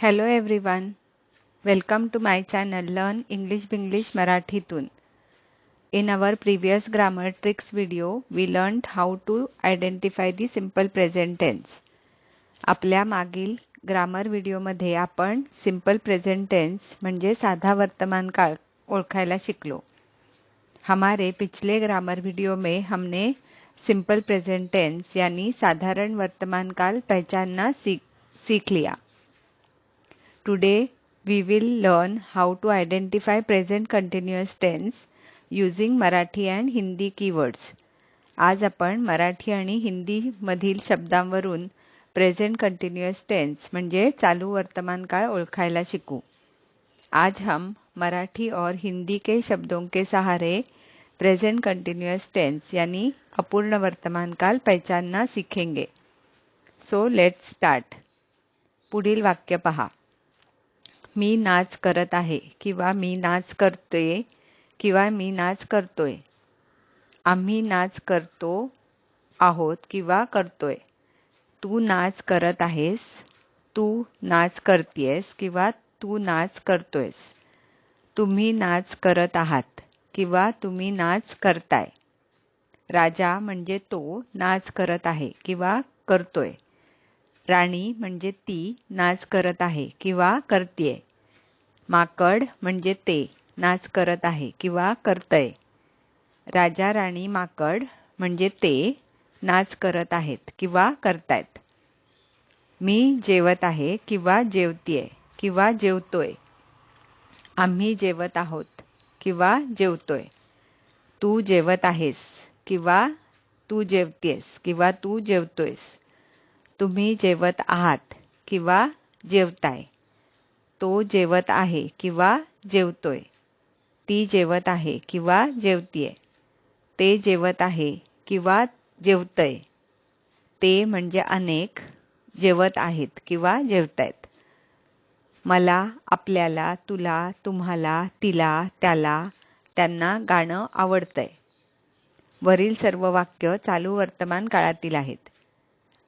Hello everyone welcome to my channel learn English Binglish मराठीतून in our previous grammar tricks video we learned how to identify the simple present अपने आपल्या grammar video मध्ये आपण simple present tense साधा वर्तमान काल ओळखायला शिकलो. हमारे पिछले ग्रामर वीडियो में हमने सिंपल प्रेजेंट यानी साधारण वर्तमान काल पहचानना सीख, सीख लिया. Today we will learn how to identify present continuous tense using Marathi and Hindi keywords आज आपण मराठी आणि हिंदी मधील शब्दांवरून प्रेजेंट कंटिन्युअस टेंस म्हणजे चालू वर्तमान काळ ओळखायला शिकू. आज हम मराठी और हिंदी के शब्दों के सहारे प्रेजेंट कंटिन्युअस टेंस यानी अपूर्ण वर्तमान काल पहचानना सीखेंगे. सो लेट स्टार्ट पुढील वाक्य पहा. मी नाच करत आहे किंवा मी नाच करतोय किंवा मी नाच करतोय. आम्ही नाच करतो आहोत किंवा करतोय. तू नाच करत आहेस तू नाच करतेयस किंवा तू नाच करतोयस. तुम्ही नाच करत आहात किंवा तुम्ही नाच करताय. राजा म्हणजे तो नाच करत आहे किंवा करतोय. राणी म्हणजे ती नाच करत आहे किंवा करतीये. माकड म्हणजे ते नाच करत आहे किंवा करतय. राजा राणी माकड म्हणजे ते नाच करत आहेत किंवा करतायत. मी जेवत आहे किंवा जेवतीये किंवा जेवतोय. आम्ही जेवत आहोत किंवा जेवतोय. तू जेवत आहेस किंवा तू जेवतेस किंवा तू जेवतोयस. तुम्ही जेवत आहात किंवा जेवताय. तो जेवत आहे किंवा जेवतोय. ती जेवत आहे किंवा जेवतीये. ते जेवत आहे किंवा जेवतय. ते म्हणजे अनेक जेवत आहेत किंवा जेवतायत. मला आपल्याला तुला तुम्हाला तिला त्याला त्यांना गाणं आवडतंय. वरील सर्व वाक्य चालू वर्तमान काळातील आहेत.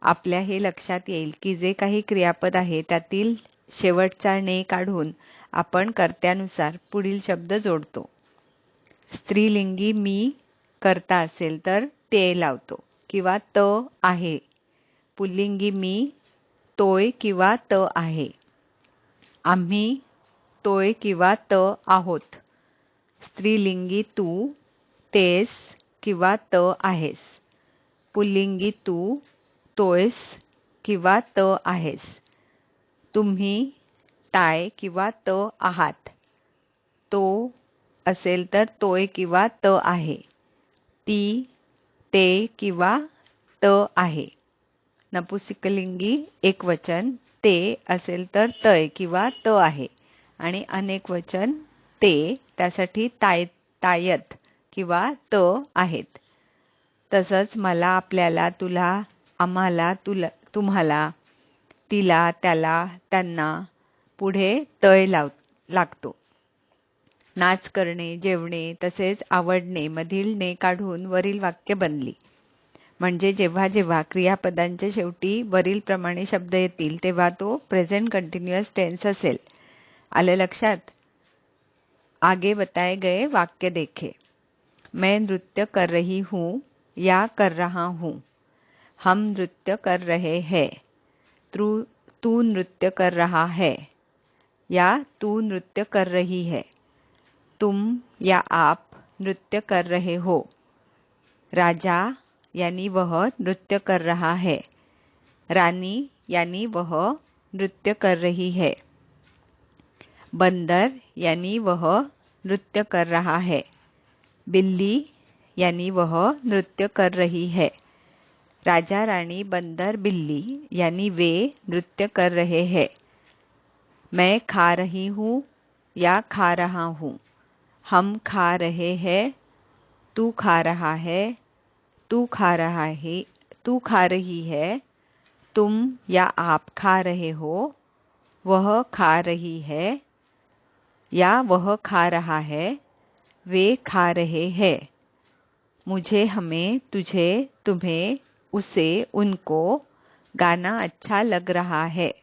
आपल्या हे लक्षात येईल की जे काही क्रियापद आहे त्यातील शेवटचा ने काढून आपण कर्त्यानुसार पुढील शब्द जोडतो. स्त्रीलिंगी मी करता असेल तर ते लावतो किंवा त आहे. पुल्लिंगी मी तोय किंवा त आहे. आम्ही तोय किंवा त आहोत. स्त्रीलिंगी तू तेस किंवा त आहेस. पुल्लिंगी तू तोयस किंवा त आहेस. तुम्ही ताय किंवा त आहात. तो असेल तर तोय किंवा त आहे. ती ते किंवा त आहे. नपुसिकलिंगी एक वचन ते असेल तर तय किंवा त आहे. आणि अनेक वचन ते त्यासाठी ताय तायत किंवा त आहेत. तसंच मला आपल्याला तुला आम्हाला तुला तुम्हाला तिला, त्याला, त्यांना पुढे तय लाव, लागतो. नाच करणे, जेवणे, तसेच आवडणे, मधील ने काढून वरील वाक्य बनली. म्हणजे जेव्हा जेव्हा क्रियापदांच्या शेवटी वरील प्रमाणे शब्द येतील, तेव्हा तो प्रेझेंट कंटिन्युअस टेन्स असेल. आले लक्षात? आगे बताए गए वाक्य देखे. मैं नृत्य कर रही हूँ, या कर रहा हूँ. हम नृत्य कर रहे हैं. तू नृत्य कर रहा है, या तू नृत्य कर रही है? तुम या आप नृत्य कर रहे हो? राजा यानी वह नृत्य कर रहा है, रानी यानी वह नृत्य कर रही है, बंदर यानी वह नृत्य कर रहा है, बिल्ली यानी वह नृत्य कर रही है। राजा रानी बंदर बिल्ली यानी वे नृत्य कर रहे हैं। मैं खा रही हूँ या खा रहा हूँ? हम खा रहे हैं, तू खा रहा है, तू खा रहा है, तू खा रही है, तुम या आप खा रहे हो, वह खा रही है या वह खा रहा है, वे खा रहे हैं। मुझे हमें, तुझे, तुम्हें उसे उनको गाना अच्छा लग रहा है।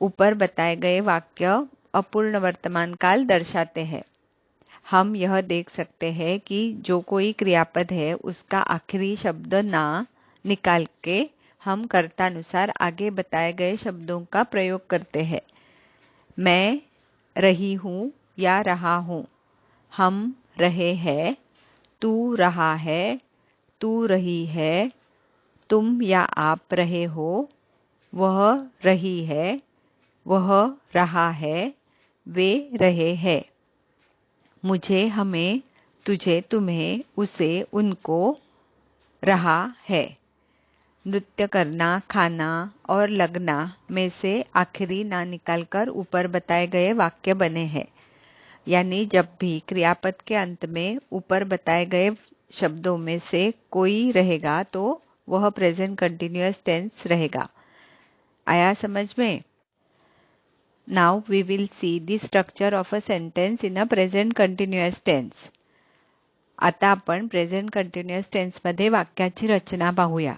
ऊपर बताए गए वाक्य अपूर्ण वर्तमान काल दर्शाते हैं। हम यह देख सकते हैं कि जो कोई क्रियापद है, उसका आखिरी शब्द ना निकाल के हम कर्तानुसार आगे बताए गए शब्दों का प्रयोग करते हैं। मैं रही हूँ या रहा हूँ? हम रहे हैं, तू रहा है, तू रही है तुम या आप रहे हो, वह रही है, वह रहा है, वे रहे हैं। मुझे हमें, तुझे तुम्हें, उसे, उनको रहा है। नृत्य करना, खाना और लगना में से आखिरी ना निकालकर ऊपर बताए गए वाक्य बने हैं। यानी जब भी क्रियापद के अंत में ऊपर बताए गए शब्दों में से कोई रहेगा तो वह प्रेजेंट कंटिन्यूअस टेंस रहेगा। आया समझ में? Now we will see the structure of a sentence in a present continuous tense आता आपण प्रेझेंट कंटिन्युअस टेन्स मध्ये वाक्याची रचना पाहूया.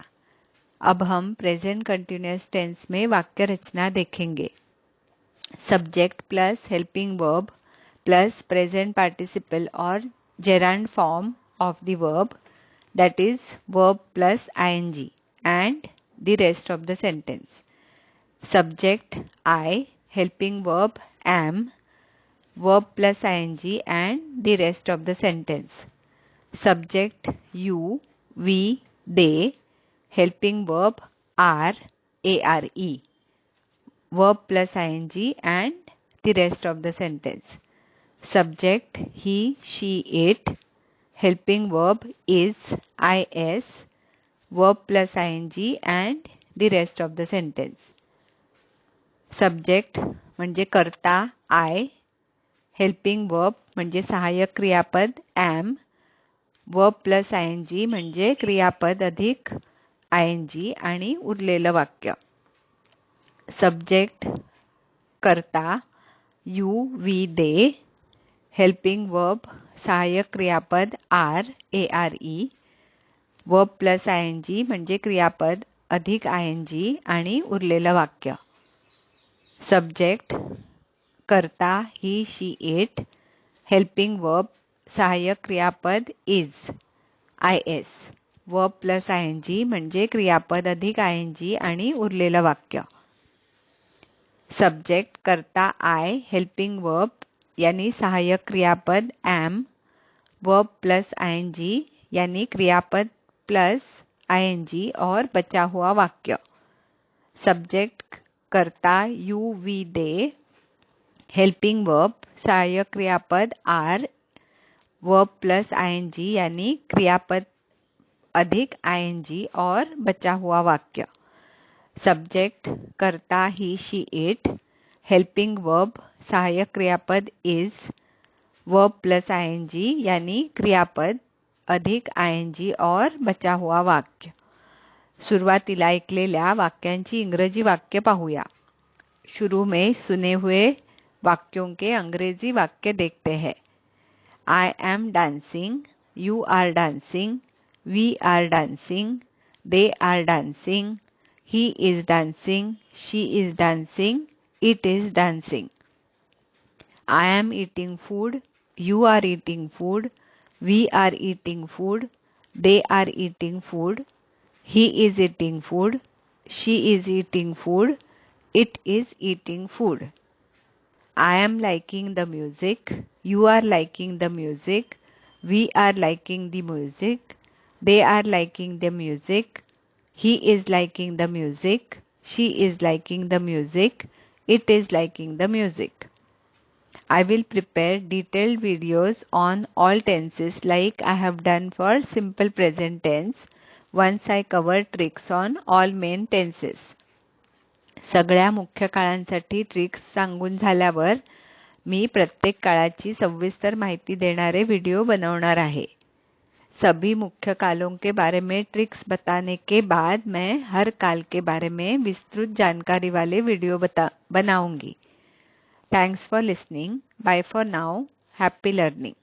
अब हम प्रेजेंट कंटिन्यूस टेंस में वाक्य रचना देखेंगे. Subject plus helping verb plus present participle और gerund form of the verb that is verb plus ing and the rest of the sentence. Subject I, helping verb am, verb plus ing and the rest of the sentence. Subject you, we, they, helping verb are, are, verb plus ing and the rest of the sentence. Subject he, she, it, helping verb is, is, verb plus ing and the rest of the sentence. Subject म्हणजे करता I, helping verb म्हणजे सहाय्यक क्रियापद am, verb plus ing म्हणजे क्रियापद अधिक आय N जी आणि उरलेलं वाक्य सब्जेक्ट करता you we they helping verb सहाय्यक क्रियापद आर ए आर ई व प्लस आय एन जी म्हणजे क्रियापद अधिक आय एन जी आणि उरलेलं वाक्य. सब्जेक्ट करता he she it helping verb सहाय्यक क्रियापद इज आय एस व प्लस आय एन जी म्हणजे क्रियापद अधिक आय एन जी आणि उरलेलं वाक्य. सब्जेक्ट करता आय हेल्पिंग वर्ब यांनी सहाय्यक क्रियापद एम वर्ब प्लस आई यानी क्रियापद प्लस आई और बचा हुआ वाक्य। सब्जेक्ट करता you we they helping verb सहायक क्रियापद आर वर्ब प्लस आई यानी क्रियापद अधिक आईएनजी और बचा हुआ वाक्य। सब्जेक्ट करता he she it helping verb सहायक क्रियापद इज़ वर्ब प्लस आईएनजी यानी क्रियापद अधिक आयएनजी और बचा हुआ वाक्य. सुरुवातीला ऐकलेल्या वाक्यांची इंग्रजी वाक्य पाहूया. शुरू में सुने हुए वाक्यों के अंग्रेज़ी वाक्य देखते हैं. I am dancing you are dancing we are dancing they are dancing he is dancing she is dancing it is dancing I am eating food. You are eating food. We are eating food. They are eating food. He is eating food. She is eating food. It is eating food. I am liking the music. You are liking the music. We are liking the music. They are liking the music. He is liking the music. She is liking the music. It is liking the music. I will prepare detailed videos on all tenses like I have done for simple present tense. Once I cover tricks on all main tenses. सगळ्या मुख्य काळांसाठी tricks सांगून झाल्यावर मी प्रत्येक काळाची सविस्तर माहिती देणारे video बनवणार आहे. सभी मुख्य कालों के बारे में ट्रिक्स बताने के बाद मैं हर काल के बारे में विस्तृत जानकारी वाले वीडियो बता बनाऊँगी. Thanks for listening. Bye for now. Happy learning.